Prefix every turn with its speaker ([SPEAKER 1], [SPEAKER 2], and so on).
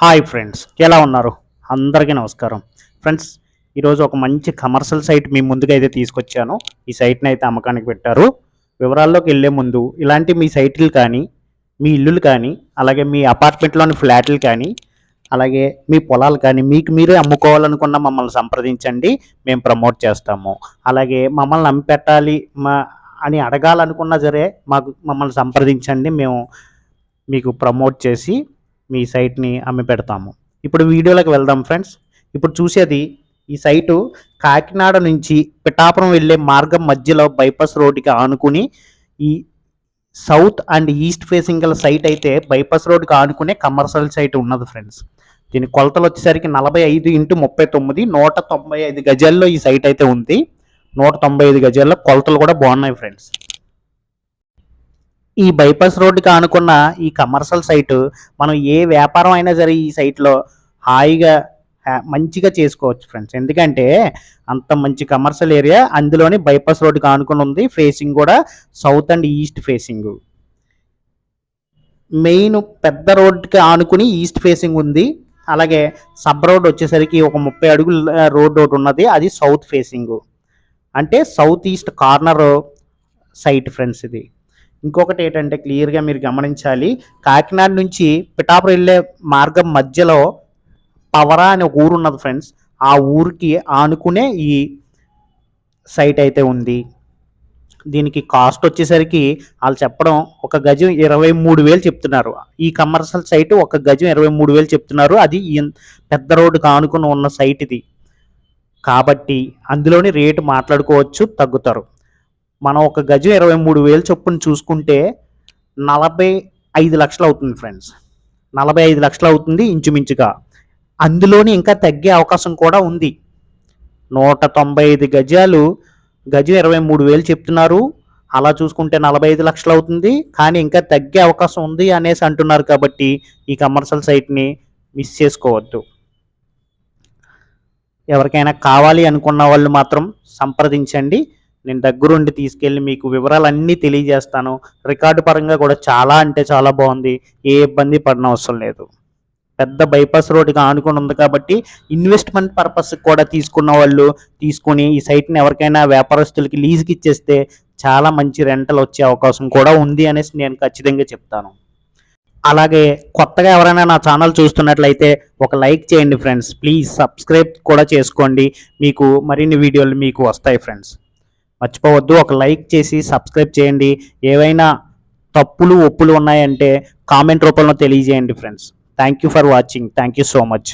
[SPEAKER 1] Hi friends ఎలా ఉన్నారు? అందరికీ నమస్కారం. ఫ్రెండ్స్ ఈరోజు ఒక మంచి కమర్షియల్ సైట్ మీ ముందుగా అయితే తీసుకొచ్చాను. ఈ సైట్ని అయితే అమ్మకానికి పెట్టారు. వివరాల్లోకి వెళ్ళే ముందు ఇలాంటి మీ సైట్లు కానీ మీ ఇల్లులు కానీ అలాగే మీ అపార్ట్మెంట్లోని ఫ్లాట్లు కానీ అలాగే మీ పొలాలు కానీ మీకు మీరే అమ్ముకోవాలనుకున్న మమ్మల్ని సంప్రదించండి. మేము ప్రమోట్ చేస్తాము. అలాగే మమ్మల్ని అమ్మిపెట్టాలి మా అని అడగాలనుకున్నా సరే మాకు మమ్మల్ని సంప్రదించండి. మేము మీకు ప్రమోట్ చేసి మీ సైట్ని అమ్మి పెడతాము. ఇప్పుడు వీడియోలోకి వెళ్దాం ఫ్రెండ్స్. ఇప్పుడు చూసేది ఈ సైటు కాకినాడ నుంచి పిఠాపురం వెళ్ళే మార్గం మధ్యలో బైపాస్ రోడ్డుకి ఆనుకుని ఈ సౌత్ అండ్ ఈస్ట్ ఫేసింగ్ గల సైట్ అయితే బైపాస్ రోడ్డుకి ఆనుకునే కమర్షియల్ సైట్ ఉన్నది ఫ్రెండ్స్. దీని కొలతలు వచ్చేసరికి నలభై ఐదు ఇంటూ ముప్పై తొమ్మిది నూట తొంభై ఐదు గజాల్లో ఈ సైట్ అయితే ఉంది. నూట తొంభై ఐదు గజాల్లో కొలతలు కూడా బాగున్నాయి ఫ్రెండ్స్. ఈ బైపాస్ రోడ్డుకి ఆనుకున్న ఈ కమర్షియల్ సైట్ మనం ఏ వ్యాపారం అయినా సరే ఈ సైట్లో హాయిగా మంచిగా చేసుకోవచ్చు ఫ్రెండ్స్ ఎందుకంటే అంత మంచి కమర్షియల్ ఏరియా అందులోని బైపాస్ రోడ్డుకి ఆనుకుని ఉంది. ఫేసింగ్ కూడా south and east facing main పెద్ద రోడ్డుకి ఆనుకుని ఈస్ట్ ఫేసింగ్ ఉంది. అలాగే సబ్ రోడ్ వచ్చేసరికి ఒక ముప్పై అడుగుల రోడ్ ఒకటి ఉన్నది. అది సౌత్ ఫేసింగ్ అంటే south east corner site friends ఇది. ఇంకొకటి ఏంటంటే క్లియర్గా మీరు గమనించాలి. కాకినాడ నుంచి పిఠాపురం వెళ్ళే మార్గం మధ్యలో పవరా అనే ఒక ఊరు ఉన్నది ఫ్రెండ్స్. ఆ ఊరికి ఆనుకునే ఈ సైట్ అయితే ఉంది. దీనికి కాస్ట్ వచ్చేసరికి వాళ్ళు చెప్పడం ఒక గజం ఇరవై మూడు వేలు చెప్తున్నారు. ఈ కమర్షియల్ సైట్ ఒక గజం ఇరవై మూడు వేలు చెప్తున్నారు. అది పెద్ద రోడ్డుకి ఆనుకుని ఉన్న సైట్ ఇది. కాబట్టి అందులోని రేటు మాట్లాడుకోవచ్చు తగ్గుతారు. మనం ఒక గజం ఇరవై మూడు వేలు చొప్పున చూసుకుంటే నలభై ఐదు లక్షలు అవుతుంది ఫ్రెండ్స్. నలభై ఐదు లక్షలు అవుతుంది ఇంచుమించుగా. అందులోని ఇంకా తగ్గే అవకాశం కూడా ఉంది. నూట తొంభై ఐదు గజాలు గజం ఇరవై మూడు వేలు చెప్తున్నారు. అలా చూసుకుంటే నలభై ఐదు లక్షలు అవుతుంది. కానీ ఇంకా తగ్గే అవకాశం ఉంది అనేసి అంటున్నారు కాబట్టి ఈ కమర్షియల్ సైట్ని మిస్ చేసుకోవద్దు. ఎవరికైనా కావాలి అనుకున్న వాళ్ళు మాత్రం సంప్రదించండి. నేను దగ్గరుండి తీసుకెళ్ళి మీకు వివరాలన్నీ తెలియజేస్తాను. రికార్డు పరంగా కూడా చాలా అంటే చాలా బాగుంది. ఏ ఇబ్బంది పడిన అవసరం లేదు. పెద్ద బైపాస్ రోడ్డుగా ఆనుకొని ఉంది కాబట్టి ఇన్వెస్ట్మెంట్ పర్పస్ కూడా తీసుకున్న వాళ్ళు తీసుకొని ఈ సైట్ని ఎవరికైనా వ్యాపారస్తులకి లీజుకి ఇచ్చేస్తే చాలా మంచి రెంటలు వచ్చే అవకాశం కూడా ఉంది అనేసి నేను ఖచ్చితంగా చెప్తాను. అలాగే కొత్తగా ఎవరైనా నా ఛానల్ చూస్తున్నట్లయితే ఒక లైక్ చేయండి ఫ్రెండ్స్. ప్లీజ్ సబ్స్క్రైబ్ కూడా చేసుకోండి. మీకు మరిన్ని వీడియోలు మీకు వస్తాయి ఫ్రెండ్స్. మర్చిపోవద్దు. ఒక లైక్ చేసి సబ్స్క్రైబ్ చేయండి. ఏవైనా తప్పులు ఒప్పులు ఉన్నాయంటే కామెంట్ రూపంలో తెలియజేయండి friends. Thank you for watching thank you so much